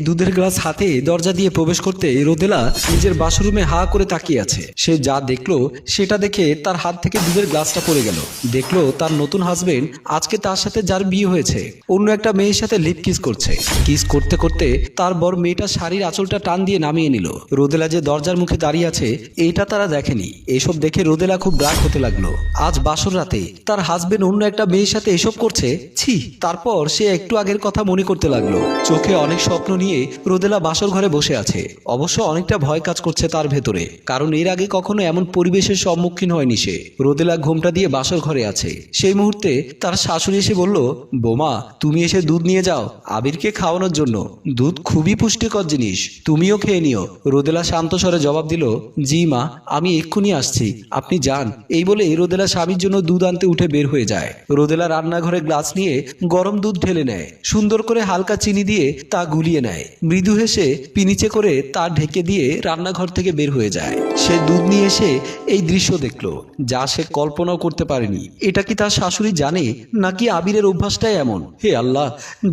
দুধের গ্লাস হাতে দরজা দিয়ে প্রবেশ করতে রোদেলা নিজের বাসরুমে হা করে তাকিয়ে আছে। সে যা দেখল, সেটা দেখে তার হাত থেকে দুধের গ্লাসটা পড়ে গেল। দেখল তার নতুন হাজবেন্ড আজকে তার সাথে যার বিয়ে হয়েছে। অন্য একটা মেয়ের সাথে লিপ কিস করছে। কিস করতে করতে তার বর মেয়েটা শাড়ির আঁচলটা টান দিয়ে নামিয়ে নিল। রোদেলা যে দরজার মুখে দাঁড়িয়ে আছে, এটা তারা দেখেনি। এসব দেখে রোদেলা খুব রাগ হতে লাগল। আজ বাসর রাতে তার হাজবেন্ড অন্য একটা মেয়ের সাথে এসব করছে, ছি, তারপর সে একটু আগের কথা মনে করতে লাগল। চোখে অনেক স্বপ্ন নিয়ে রোদেলা বাসর ঘরে বসে আছে। অবশ্য অনেকটা ভয় কাজ করছে তার ভেতরে, কারণ এর আগে কখনো এমন পরিবেশের সম্মুখীন হয়নি সে। রোদেলা ঘোমটা দিয়ে বাসর ঘরে আছে। সেই মুহূর্তে তার শাশুড়ি এসে বলল, বোমা, তুমি এসে দুধ নিয়ে যাও, আবিরকে খাওয়ানোর জন্য। দুধ খুবই পুষ্টিকর জিনিস, তুমিও খেয়ে নিও। রোদেলা শান্ত স্বরে জবাব দিল, জি মা, আমি এক্ষুনি আসছি, আপনি যান। এই বলে রোদেলা স্বামীর জন্য দুধ আনতে উঠে বের হয়ে যায়। রোদেলা রান্নাঘরে গ্লাস নিয়ে গরম দুধ ঢেলে নেয়, সুন্দর করে হালকা চিনি দিয়ে তা গুলিয়ে নেয়। মৃদু হেসে পিনিচে করে তা ঢেকে দিয়ে রান্নাঘর থেকে বের হয়ে যায়। সে দুধ নিয়ে এসে এই দৃশ্য দেখল, যা সে কল্পনাও করতে পারেনি। এটা কি তার শাশুড়ি জানে, নাকি আবিরের অভ্যাসটাই এমন? হে আল্লাহ,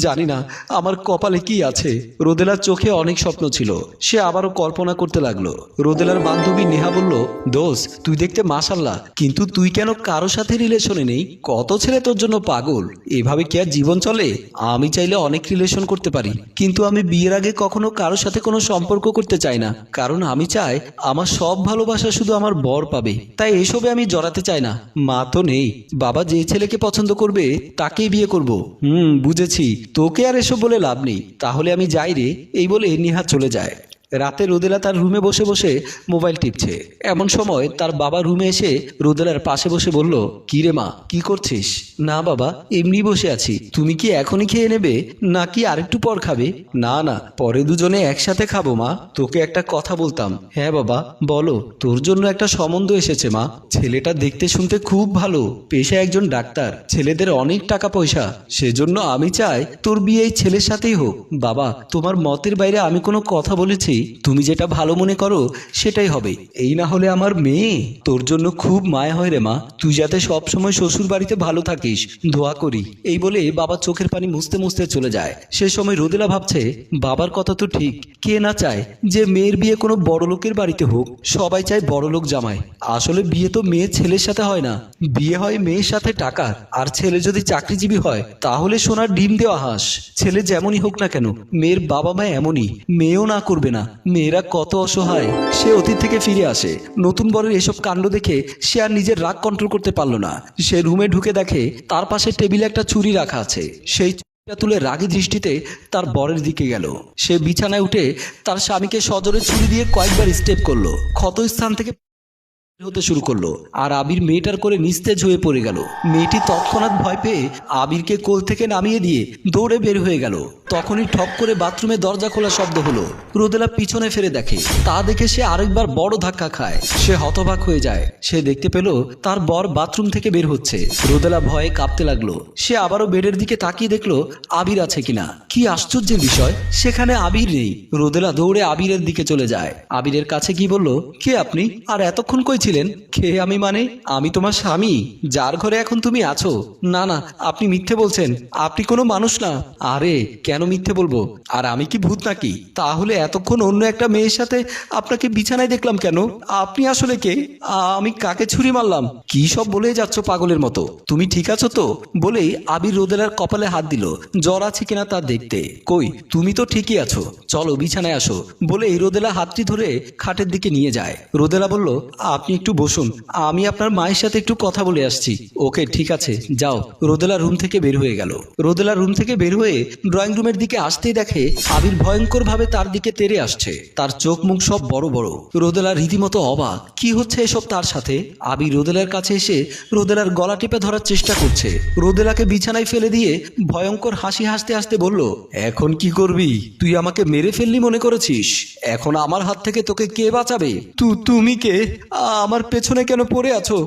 জানি না, আমার কপালে কি আছে। রোদেলার চোখে অনেক স্বপ্ন ছিল, সে আবারও কল্পনা করতে লাগল। রোদেলার বান্ধবী নেহা বলল দোষ তুই দেখতে মাসাল্লাহ কিন্তু তুই কেন কারও সাথে রিলেশনে নেই? কত ছেলে তোর জন্য পাগল? এভাবে কি আর জীবন চলে? আমি চাইলে অনেক রিলেশন করতে পারি, কিন্তু আমি বিয়ের আগে কখনো কারোর সাথে কোনো সম্পর্ক করতে চাই না। কারণ আমি চাই, আমার সব ভালোবাসা শুধু আমার বর পাবে। তাই এসবে আমি জড়াতে চাই না। মা তো নেই। বাবা যে ছেলেকে পছন্দ করবে, তাকেই বিয়ে করব। হুম, বুঝেছি। তোকে আর এসব বলে লাভ নেই। তাহলে আমি যাই রে। এই বলে নিহা চলে যায়। রাতে রোদেলা তার রুমে বসে বসে মোবাইল টিপছে। এমন সময় তার বাবা রুমে এসে রোদেলার পাশে বসে বলল, কি রে মা, কি করছিস? না বাবা, এমনি বসে আছি। তুমি কি এখনই খেয়ে নেবে, নাকি আরেকটু পর খাবে? না না, পরে দুজনে একসাথে খাব মা। তোকে একটা কথা বলতাম। হ্যাঁ বাবা, বলো, তোর জন্য একটা সম্বন্ধ এসেছে মা। ছেলেটা দেখতে শুনতে খুব ভালো পেশা একজন ডাক্তার। ছেলেদের অনেক টাকা পয়সা। সেজন্য আমি চাই তোর বিয়ে এই ছেলের সাথেই হোক। বাবা, তোমার মতের বাইরে আমি কোনো কথা বলেছি? তুমি যেটা ভালো মনে করো, সেটাই হবে। এই না হলে আমার মেয়ে, তোর জন্য খুব মায়া হয় রে মা। তুই যাতে সব সময় শ্বশুর বাড়িতে ভালো থাকিস, দোয়া করি। এই বলে বাবা চোখের পানি মুছতে মুছতে চলে যায়। সে সময় রোদেলা ভাবছে, বাবার কথা তো ঠিক। কে না চায় যে মেয়ের বিয়ে কোনো বড় লোকের বাড়িতে হোক? সবাই চায় বড় লোক জামাই। আসলে বিয়ে তো মেয়ে ছেলের সাথে হয় না। বিয়ে হয় মেয়ের সাথে টাকার। আর ছেলে যদি চাকরিজীবী হয়, তাহলে সোনার ডিম দেওয়া হাঁস। ছেলে যেমনই হোক না কেন, মেয়ের বাবা মা এমনই। মেয়েও না করবে না। মেয়েরা কত অসহায়, সে অতীত থেকে ফিরে আসে। নতুন বরের এসব কাণ্ড দেখে সে আর নিজের রাগ কন্ট্রোল করতে পারল না। সে রুমে ঢুকে দেখে তার পাশে টেবিলে একটা ছুরি রাখা আছে। সেই ছুরিটা তুলে রাগী দৃষ্টিতে তার বরের দিকে গেল। সে বিছানায় উঠে তার স্বামীকে সজরে ছুরি দিয়ে কয়েকবার স্টেপ করল। ক্ষত স্থান থেকে হতে শুরু করল। আর আবির মেয়েটার করে নিস্তেজ হয়ে পড়ে গেল। মেয়েটি তৎক্ষণাৎ ভয় পেয়ে আবিরকে কোল থেকে নামিয়ে দিয়ে দৌড়ে বের হয়ে গেল। তখনই ঠক করে বাথরুমে দরজা খোলা শব্দ হলো। রোদেলা পিছনে ফিরে দেখে, তা দেখে সে আরেকবার বড় ধাক্কা খায়। সে হতবাক হয়ে যায়। সে দেখতে পেল তার বর বাথরুম থেকে বের হচ্ছে। রোদেলা ভয়ে কাঁপতে লাগল। সে আবারও বেডের দিকে তাকিয়ে দেখল আবির আছে কিনা। কি আশ্চর্যের বিষয়, সেখানে আবির নেই। রোদেলা দৌড়ে আবিরের দিকে চলে যায়। আবিরের কাছে কি বলল, কে আপনি? আর এতক্ষণ কই ছিলেন কে আমি মানে? আমি তোমার স্বামী। যার ঘরে এখন তুমি আছো। না না, আপনি মিথ্যে বলছেন। আপনি কোনো মানুষ না। আরে, কেন মিথ্যে বলব? আর আমি কি ভূত নাকি? তাহলে এতক্ষণ অন্য একটা মেয়ের সাথে আপনাকে বিছানায় দেখলাম কেন? আপনি আসলে কে? আমি কাকে ছুরি মারলাম? কি সব বলে যাচ্ছ পাগলের মতো? তুমি ঠিক আছো তো? বলেই আবির রোদেলার কপালে হাত দিল। জ্বর আছে কিনা তা দেখতে। কই, তুমি তো ঠিকই আছো। চলো বিছানায় আসো। বলে রোদেলা হাতটি ধরে খাটের দিকে নিয়ে যায়। রোদেলা বলল, আপনি একটু বসুন। আমি আপনার মায়ের সাথে একটু কথা বলে আসছি। ওকে, ঠিক আছে, যাও। রোদেলা রুম থেকে বের হয়ে গেল। রোদেলা রুম থেকে বের হয়ে ড্রয়িং রুমের দিকে আসতেই দেখে আবির ভয়ঙ্কর ভাবে তার দিকে তেড়ে আসছে। তার চোখ মুখ সব বড় বড়। রোদেলা রীতিমতো অবাক। কি হচ্ছে এসব তার সাথে? আবির রোদেলার কাছে এসে রোদেলার গলা টিপে ধরার চেষ্টা করছে। রোদেলাকে বিছানায় ফেলে দিয়ে ভয়ঙ্কর হাসি হাসতে হাসতে বলল, এখন কি করবি? তুই আমাকে মেরে ফেললি মনে করেছিস? এখন আমার হাত থেকে তোকে কে বাঁচাবে? তু, তুমি কে? আমার পেছনে কেন পড়ে আছো?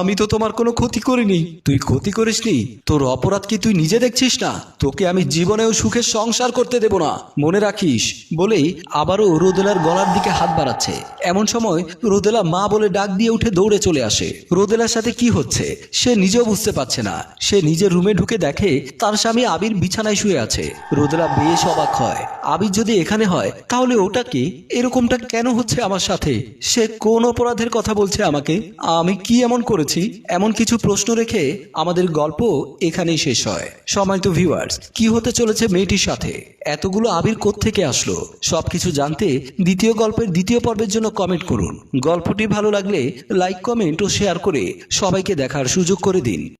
আমি তো তোমার কোনো ক্ষতি করিনি। তুই ক্ষতি করিসনি? তোর অপরাধ কি তুই নিজে দেখছিস না? তোকে আমি জীবনেও সুখে সংসার করতে দেব না। মনে রাখিস, বলেই আবারও রোদেলার গলার দিকে হাত বাড়াচ্ছে। এমন সময় রোদেলা মা বলে ডাক দিয়ে উঠে দৌড়ে চলে আসে। রোদেলার সাথে কি হচ্ছে, সে নিজেও বুঝতে পারছে না। সে নিজের রুমে ঢুকে দেখে তার স্বামী আবির বিছানায় শুয়ে আছে। রোদেলা বেশ অবাক হয়। আবির যদি এখানে হয়, তাহলে ওটা কি? এরকমটা কেন হচ্ছে আমার সাথে? সে কোন অপরাধের কথা বলছে আমাকে, আমি কি এমন করেছি? এমন কিছু প্রশ্ন রেখে আমাদের গল্প এখানেই শেষ হয়। সময় তো ভিউয়ার্স কি হতে চলেছে মেয়েটির সাথে? এতগুলো আবির থেকে আসলো? সবকিছু জানতে দ্বিতীয় গল্পের দ্বিতীয় পর্বের জন্য কমেন্ট করুন। গল্পটি ভালো লাগলে লাইক কমেন্ট ও শেয়ার করে সবাইকে দেখার সুযোগ করে দিন।